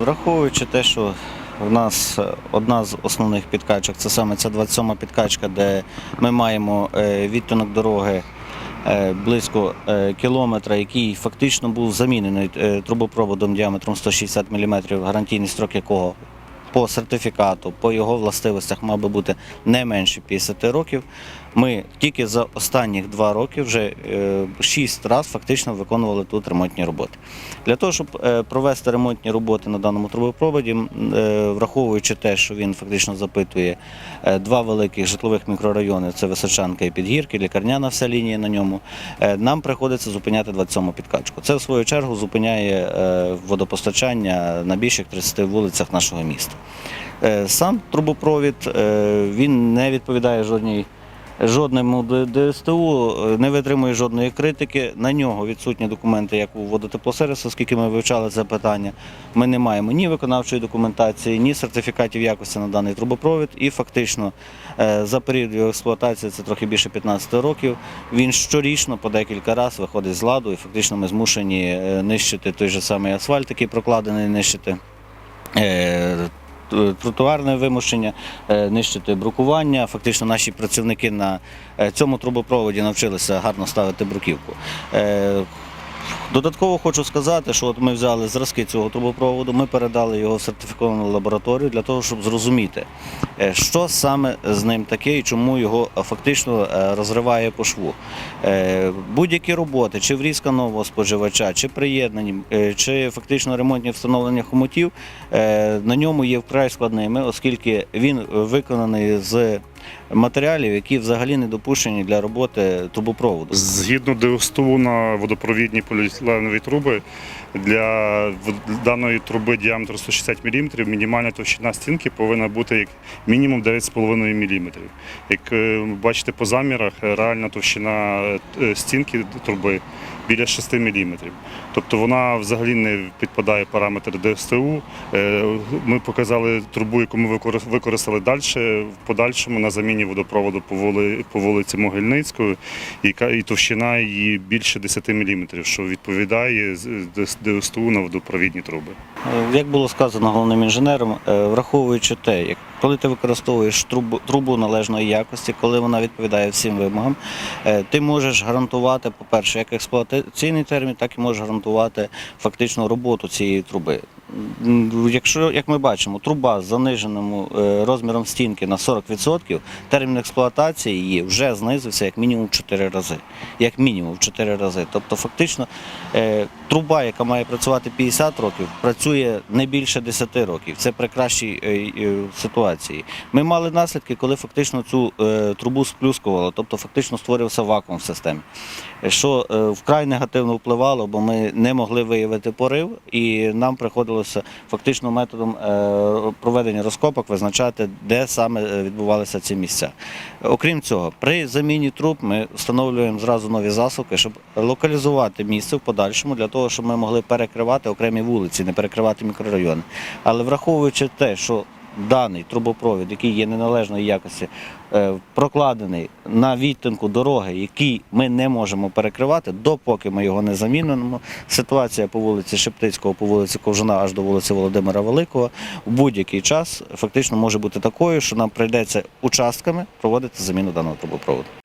Враховуючи те, що в нас одна з основних підкачок, це саме ця 27 підкачка, де ми маємо е, відтинок дороги е, близько е, кілометра, який фактично був замінений е, трубопроводом діаметром 160 мм, гарантійний строк якого по сертифікату, по його властивостях мав би бути не менше 50 років. Ми тільки за останніх два роки вже е, шість разів фактично виконували тут ремонтні роботи. Для того, щоб е, провести ремонтні роботи на даному трубопроводі, е, враховуючи те, що він фактично запитує два великих житлових мікрорайони, це Височанка і Підгірки, лікарняна вся лінія на ньому, нам приходиться зупиняти 27 підкачку. Це в свою чергу зупиняє водопостачання на більших 30 вулицях нашого міста. Е, Сам трубопровід е, він не відповідає жодній. Жодному ДСТУ е, не витримує жодної критики. На нього відсутні документи, як у водотеплосервісу, оскільки ми вивчали це питання. Ми не маємо ні виконавчої документації, ні сертифікатів якості на даний трубопровід. І фактично за період його експлуатації, це трохи більше 15 років. Він щорічно по декілька разів виходить з ладу, і фактично ми змушені нищити той же самий асфальт, який прокладений, нищити. Е, Тротуарне вимушення, е, нищити брукування. Фактично наші працівники на е, цьому трубопроводі навчилися гарно ставити бруківку. Додатково хочу сказати, що от ми взяли зразки цього трубопроводу, ми передали його в сертифіковану лабораторію для того, щоб зрозуміти, е, що саме з ним таке і чому його е, фактично е, розриває по шву. Будь-які роботи, чи врізка нового споживача, чи приєднані, чи фактично ремонтні встановлення хомутів, на ньому є вкрай складними, оскільки він виконаний з матеріалів, які взагалі не допущені для роботи трубопроводу. Згідно ДСТУ на водопровідні поліетиленові труби, для даної труби діаметр 160 мм мінімальна товщина стінки повинна бути як мінімум 9,5 мм. Як е, бачите по замірах, е, реальна товщина е, стінки труби біля 6 мм. Тобто вона взагалі не підпадає параметр ДСТУ. Ми показали трубу, яку ми використали далі, в подальшому на заміні водопроводу по вули- по вулиці Могильницької, яка і товщина її більше 10 мм, що відповідає ДСТУ на водопровідні труби. Е, Як було сказано головним інженером, е, враховуючи те, як коли ти використовуєш трубу, трубу належної якості, коли вона відповідає всім вимогам, е, ти можеш гарантувати, по-перше, як експлуатаційний термін, так і можеш гарантувати фактично роботу цієї труби. Якщо, як ми бачимо, труба з заниженим е, розміром стінки на 40%, термін експлуатації її вже знизився як мінімум в 4 рази. Як мінімум в 4 рази. Тобто, фактично, е, труба, яка має працювати 50 років, працює не більше 10 років. Це при кращій е, е, ситуації. Ми мали наслідки, коли фактично цю е, трубу сплюскувало, тобто фактично створився вакуум в системі. Що вкрай негативно впливало, бо ми не могли виявити порив, і нам приходилося фактично методом проведення розкопок визначати, де саме відбувалися ці місця. Окрім цього, при заміні труб ми встановлюємо зразу нові засоби, щоб локалізувати місце в подальшому для того, щоб ми могли перекривати окремі вулиці, не перекривати мікрорайони. Але враховуючи те, що даний трубопровід, який є неналежної якості, е, прокладений на відтинку дороги, який ми не можемо перекривати, допоки ми його не замінимо. Ситуація по вулиці Шептицького, по вулиці Ковжина аж до вулиці Володимира Великого в будь-який час фактично може бути такою, що нам прийдеться участками проводити заміну даного трубопроводу.